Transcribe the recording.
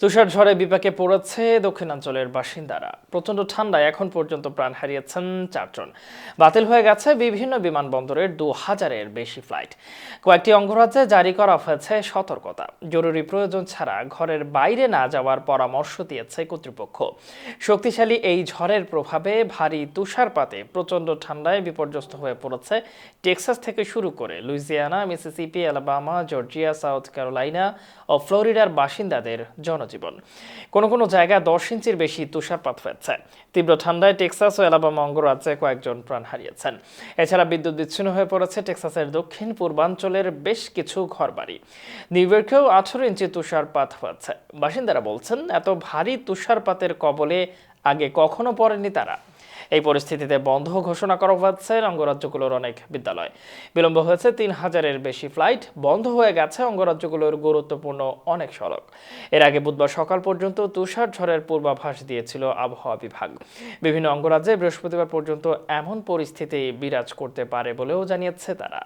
তুষার ঝড়ে বিপাকে পড়েছে দক্ষিণাঞ্চলের বাসিন্দারা। প্রচণ্ড ঠান্ডায় এখন পর্যন্ত প্রাণ হারিয়েছেন চারজন। বাতিল হয়ে গেছে বিভিন্ন বিমানবন্দরের দু হাজারের বেশি ফ্লাইট। কয়েকটি অঙ্গরাজ্যে জারি করা হয়েছে সতর্কতা। জরুরি প্রয়োজন ছাড়া ঘরের বাইরে না যাওয়ার পরামর্শ দিয়েছে কর্তৃপক্ষ। শক্তিশালী এই ঝড়ের প্রভাবে ভারী তুষারপাতে প্রচণ্ড ঠান্ডায় বিপর্যস্ত হয়ে পড়েছে টেক্সাস থেকে শুরু করে Louisiana, Mississippi, Alabama, Georgia, South Carolina ও ফ্লোরিডার বাসিন্দাদের জনজীবন কোনো কোনো জায়গায় দশ ইঞ্চির বেশি তুষারপাত হয়েছে। তীব্র ঠান্ডায় টেক্সাস ও অ্যালাবামা অঙ্গরাজ্যে কয়েকজন প্রাণ হারিয়েছেন। এছাড়া বিদ্যুৎ বিচ্ছিন্ন হয়ে পড়েছে টেক্সাসের দক্ষিণ পূর্বাঞ্চলের বেশ কিছু ঘরবাড়ি। নিউ ইয়র্কেও আঠারো ইঞ্চি তুষারপাত হয়েছে। বাসিন্দারা বলছেন, এত ভারী তুষারপাতের কবলে আগে কখনো পড়েনি তারা। এই পরিস্থিতিতে বন্ধ ঘোষণা করা হয়েছে অঙ্গরাজ্যগুলোর অনেক বিদ্যালয়। বিলম্ব হয়েছে তিন হাজারের বেশি ফ্লাইট, বন্ধ হয়ে গেছে অঙ্গরাজ্যগুলোর গুরুত্বপূর্ণ অনেক সড়ক। এর আগে বুধবার সকাল পর্যন্ত তুষার ঝড়ের পূর্বাভাস দিয়েছিল আবহাওয়া বিভাগ। বিভিন্ন অঙ্গরাজ্যে বৃহস্পতিবার পর্যন্ত এমন পরিস্থিতি বিরাজ করতে পারে বলেও জানিয়েছে তারা।